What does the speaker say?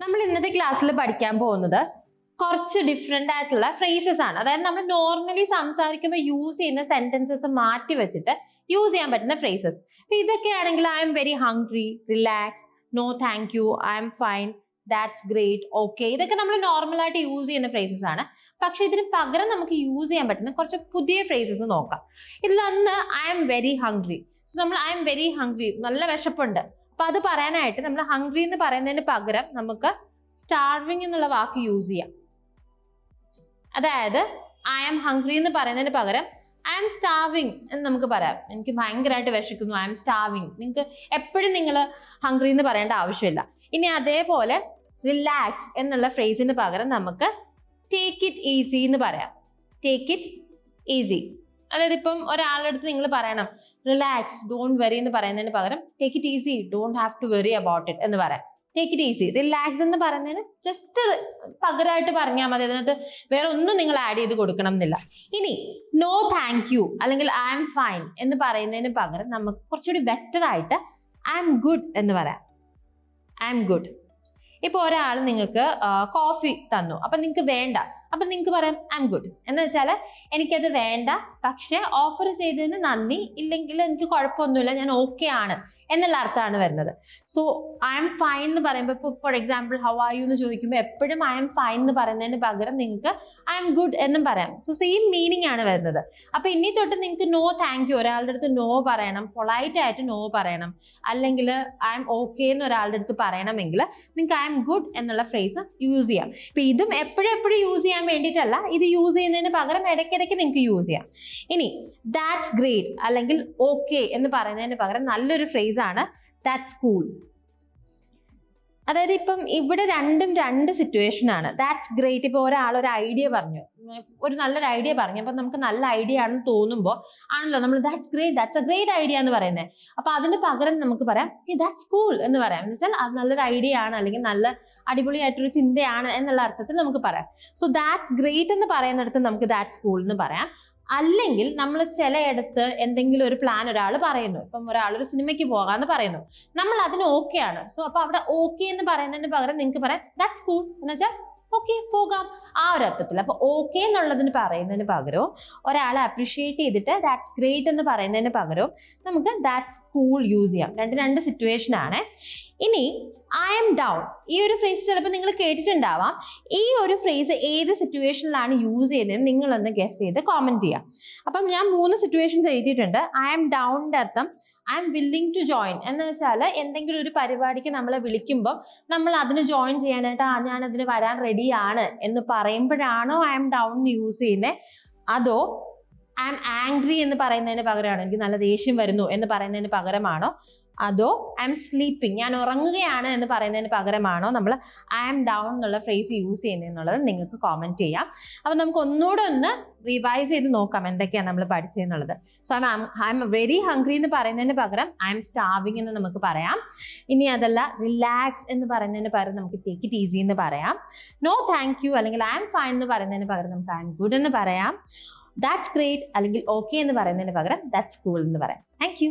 നമ്മൾ ഇന്നത്തെ ക്ലാസ്സിൽ പഠിക്കാൻ പോകുന്നത് കുറച്ച് ഡിഫറെന്റ് ആയിട്ടുള്ള ഫ്രേസസ് ആണ്. അതായത് നമ്മൾ നോർമലി സംസാരിക്കുമ്പോൾ യൂസ് ചെയ്യുന്ന സെന്റൻസസ് മാറ്റി വെച്ചിട്ട് യൂസ് ചെയ്യാൻ പറ്റുന്ന ഫ്രേസസ് അപ്പം ഇതൊക്കെ ആണെങ്കിൽ I'm very hungry relax no thank you I'm fine that's great okay ഇതൊക്കെ നമ്മൾ നോർമലായിട്ട് യൂസ് ചെയ്യുന്ന ഫ്രേസസ് ആണ്. പക്ഷെ ഇതിന് പകരം നമുക്ക് യൂസ് ചെയ്യാൻ പറ്റുന്ന കുറച്ച് പുതിയ ഫ്രേസസ് നോക്കാം. ഇതിലൊന്ന് I'm very hungry so നമ്മൾ ഐ എം വെരി ഹംഗ്രി നല്ല വിശപ്പുണ്ട്. അപ്പൊ അത് പറയാനായിട്ട് നമ്മൾ ഹംഗ്രി എന്ന് പറയുന്നതിന് പകരം നമുക്ക് സ്റ്റാർവിങ് എന്നുള്ള വാക്ക് യൂസ് ചെയ്യാം. അതായത് ഐ ആം ഹംഗ്രി എന്ന് പറയുന്നതിന് പകരം ഐ ആം സ്റ്റാവിങ് എന്ന് നമുക്ക് പറയാം. എനിക്ക് ഭയങ്കരമായിട്ട് വിശക്കുന്നു ഐ ആം സ്റ്റാവിങ് നിങ്ങൾക്ക് എപ്പോഴും നിങ്ങൾ ഹംഗ്രി എന്ന് പറയേണ്ട ആവശ്യമില്ല. ഇനി അതേപോലെ റിലാക്സ് എന്നുള്ള ഫ്രേസിന് പകരം നമുക്ക് ടേക്ക് ഇറ്റ് ഈസി എന്ന് പറയാം. ടേക്ക് ഇറ്റ് ഈസി അതായത് ഇപ്പം ഒരാളുടെ അടുത്ത് നിങ്ങൾ പറയണം റിലാക്സ് ഡോണ്ട് വെറി എന്ന് പറയുന്നതിന് പകരം take it easy don't have to worry about it എന്ന് പറയാം. ടേക്ക് ഇറ്റ് ഈസി റിലാക്സ് എന്ന് പറയുന്നതിന് ജസ്റ്റ് പകരമായിട്ട് പറഞ്ഞാൽ മതി. അതിനകത്ത് വേറെ ഒന്നും നിങ്ങൾ ആഡ് ചെയ്ത് കൊടുക്കണം എന്നില്ല. ഇനി നോ താങ്ക് യു അല്ലെങ്കിൽ ഐ ആം ഫൈൻ എന്ന് പറയുന്നതിന് പകരം നമുക്ക് കുറച്ചുകൂടി ബെറ്റർ ആയിട്ട് ഐ ആം ഗുഡ് എന്ന് പറയാം. ഐ ആം ഗുഡ് ഇപ്പോൾ ഒരാൾ നിങ്ങൾക്ക് കോഫി തന്നു. അപ്പം നിങ്ങൾക്ക് വേണ്ട. അപ്പം നിങ്ങൾക്ക് പറയാം ഐ എം ഗുഡ് എന്ന് വെച്ചാൽ എനിക്കത് വേണ്ട. പക്ഷേ ഓഫർ ചെയ്തതിന് നന്ദി. ഇല്ലെങ്കിൽ എനിക്ക് കുഴപ്പമൊന്നുമില്ല. ഞാൻ ഓക്കെ ആണ് എന്നുള്ള അർത്ഥമാണ് വരുന്നത്. സോ ഐ എം ഫൈൻ എന്ന് പറയുമ്പോൾ ഇപ്പോൾ for example how are you എന്ന് ചോദിക്കുമ്പോൾ എപ്പോഴും ഐ എം ഫൈൻ എന്ന് പറയുന്നതിന് പകരം നിങ്ങൾക്ക് ഐ എം ഗുഡ് എന്നും പറയാം. സോ സെയിം മീനിങ് ആണ് വരുന്നത്. അപ്പൊ ഇനി തൊട്ട് നിങ്ങൾക്ക് നോ താങ്ക് യു ഒരാളുടെ അടുത്ത് നോ പറയണം. പൊളൈറ്റ് ആയിട്ട് നോ പറയണം. അല്ലെങ്കിൽ ഐ എം ഓക്കെ എന്ന് ഒരാളുടെ അടുത്ത് പറയണമെങ്കിൽ നിങ്ങൾക്ക് ഐ എം ഗുഡ് എന്നുള്ള ഫ്രേസ് യൂസ് ചെയ്യാം. ഇപ്പൊ ഇതും എപ്പോഴും എപ്പോഴും യൂസ് ചെയ്യാൻ വേണ്ടിയിട്ടല്ല ഇത് യൂസ് ചെയ്യുന്നതിന് പകരം ഇടയ്ക്കിടയ്ക്ക് നിങ്ങൾക്ക് യൂസ് ചെയ്യാം. ഇനി ദാറ്റ്സ് ഗ്രേറ്റ് അല്ലെങ്കിൽ ഓക്കെ എന്ന് പറയുന്നതിന് പകരം നല്ലൊരു ഫ്രേസ് ആണ് ദാറ്റ്സ് കൂൾ അതായത് ഇപ്പം ഇവിടെ രണ്ടും രണ്ട് സിറ്റുവേഷൻ ആണ്. ദാറ്റ്സ് ഗ്രേറ്റ് ഇപ്പോൾ ഒരാൾ ഒരു ഐഡിയ പറഞ്ഞു. ഒരു നല്ലൊരു ഐഡിയ പറഞ്ഞു. അപ്പൊ നമുക്ക് നല്ല ഐഡിയ ആണെന്ന് തോന്നുമ്പോൾ ആണല്ലോ നമ്മൾ that's great that's a great idea എന്ന് പറയുന്നത് അപ്പൊ അതിന് പകരം നമുക്ക് പറയാം ദാറ്റ്സ് കൂൾ എന്ന് പറയാം. വെച്ചാൽ അത് നല്ലൊരു ഐഡിയ ആണ് അല്ലെങ്കിൽ നല്ല അടിപൊളിയായിട്ടൊരു ചിന്തയാണ് എന്നുള്ള അർത്ഥത്തിൽ നമുക്ക് പറയാം. സോ ദാറ്റ്സ് ഗ്രേറ്റ് എന്ന് പറയുന്നിടത്ത് നമുക്ക് ദാറ്റ്സ് കൂൾ എന്ന് പറയാം. അല്ലെങ്കിൽ നമ്മൾ ചിലയിടത്ത് എന്തെങ്കിലും ഒരു പ്ലാൻ ഒരാൾ പറയുന്നു. ഇപ്പം ഒരാൾ ഒരു സിനിമയ്ക്ക് പോകാന്ന് പറയുന്നു. നമ്മൾ അതിന് ഓക്കെ ആണ്. സോ അപ്പൊ അവിടെ ഓക്കെ എന്ന് പറയുന്നതിന് പകരം നിങ്ങൾക്ക് പറയാം ദാറ്റ്സ് കൂൾ എന്ന് വെച്ചാൽ ഓക്കെ പോകാം. ആ ഒരു അർത്ഥത്തിൽ. അപ്പൊ ഓക്കെ എന്നുള്ളതിന് പറയുന്നതിന് പകരവും ഒരാളെ അപ്രിഷിയേറ്റ് ചെയ്തിട്ട് ദാറ്റ്സ് ഗ്രേറ്റ് എന്ന് പറയുന്നതിന് പകരവും നമുക്ക് ദാറ്റ്സ് കൂൾ യൂസ് ചെയ്യാം. രണ്ട് രണ്ട് സിറ്റുവേഷൻ ആണ്. ഇനി ഐ എം ഡൗൺ ഈ ഒരു ഫ്രേസ് ചിലപ്പോൾ നിങ്ങൾ കേട്ടിട്ടുണ്ടാവാം. ഈ ഒരു ഫ്രേസ് ഏത് സിറ്റുവേഷനിലാണ് യൂസ് ചെയ്യുന്നത് നിങ്ങളൊന്ന് ഗസ് ചെയ്ത് കോമെന്റ് ചെയ്യാം. അപ്പം ഞാൻ മൂന്ന് സിറ്റുവേഷൻസ് എഴുതിയിട്ടുണ്ട്. ഐ എം ഡൗണിന്റെ അർത്ഥം I'm willing to join എന്ന് വെച്ചാൽ എന്തെങ്കിലും ഒരു പരിപാടിക്ക് നമ്മളെ വിളിക്കുമ്പോൾ നമ്മൾ അതിന് ജോയിൻ ചെയ്യാനായിട്ട് ആ ഞാൻ അതിന് വരാൻ റെഡിയാണ് എന്ന് പറയുമ്പോഴാണോ ഐ എം ഡൗൺ യൂസ് ചെയ്യുന്നത് അതോ ഐ എം ആംഗ്രി എന്ന് പറയുന്നതിന് പകരമാണോ? എനിക്ക് നല്ല ദേഷ്യം വരുന്നു എന്ന് പറയുന്നതിന് പകരമാണോ? അതോ ഐ എം സ്ലീപ്പിംഗ് ഞാൻ ഉറങ്ങുകയാണ് എന്ന് പറയുന്നതിന് പകരമാണോ നമ്മൾ ഐ എം ഡൗൺ എന്നുള്ള ഫ്രേസ് യൂസ് ചെയ്യുന്നത് എന്നുള്ളത് നിങ്ങൾക്ക് കോമെന്റ് ചെയ്യാം. അപ്പം നമുക്ക് ഒന്നുകൂടെ ഒന്ന് റിവൈസ് ചെയ്ത് നോക്കാം എന്തൊക്കെയാണ് നമ്മൾ പഠിച്ചതെന്നുള്ളത് so I I'm very hungry എന്ന് പറയുന്നതിന് പകരം ഐ എം സ്റ്റാവിങ് എന്ന് നമുക്ക് പറയാം. ഇനി അതല്ല റിലാക്സ് എന്ന് പറയുന്നതിന് പകരം നമുക്ക് ടേക്ക് ഇറ്റ് ഈസി എന്ന് പറയാം. നോ താങ്ക് യു അല്ലെങ്കിൽ ഐ എം ഫൈൻ എന്ന് പറയുന്നതിന് പകരം നമുക്ക് ഐ എം ഗുഡ് എന്ന് പറയാം. ദാറ്റ്സ് ഗ്രേറ്റ് അല്ലെങ്കിൽ ഓക്കെ എന്ന് പറയുന്നതിന് പകരം ദാറ്റ്സ് കൂൾ എന്ന് പറയാം. Thank you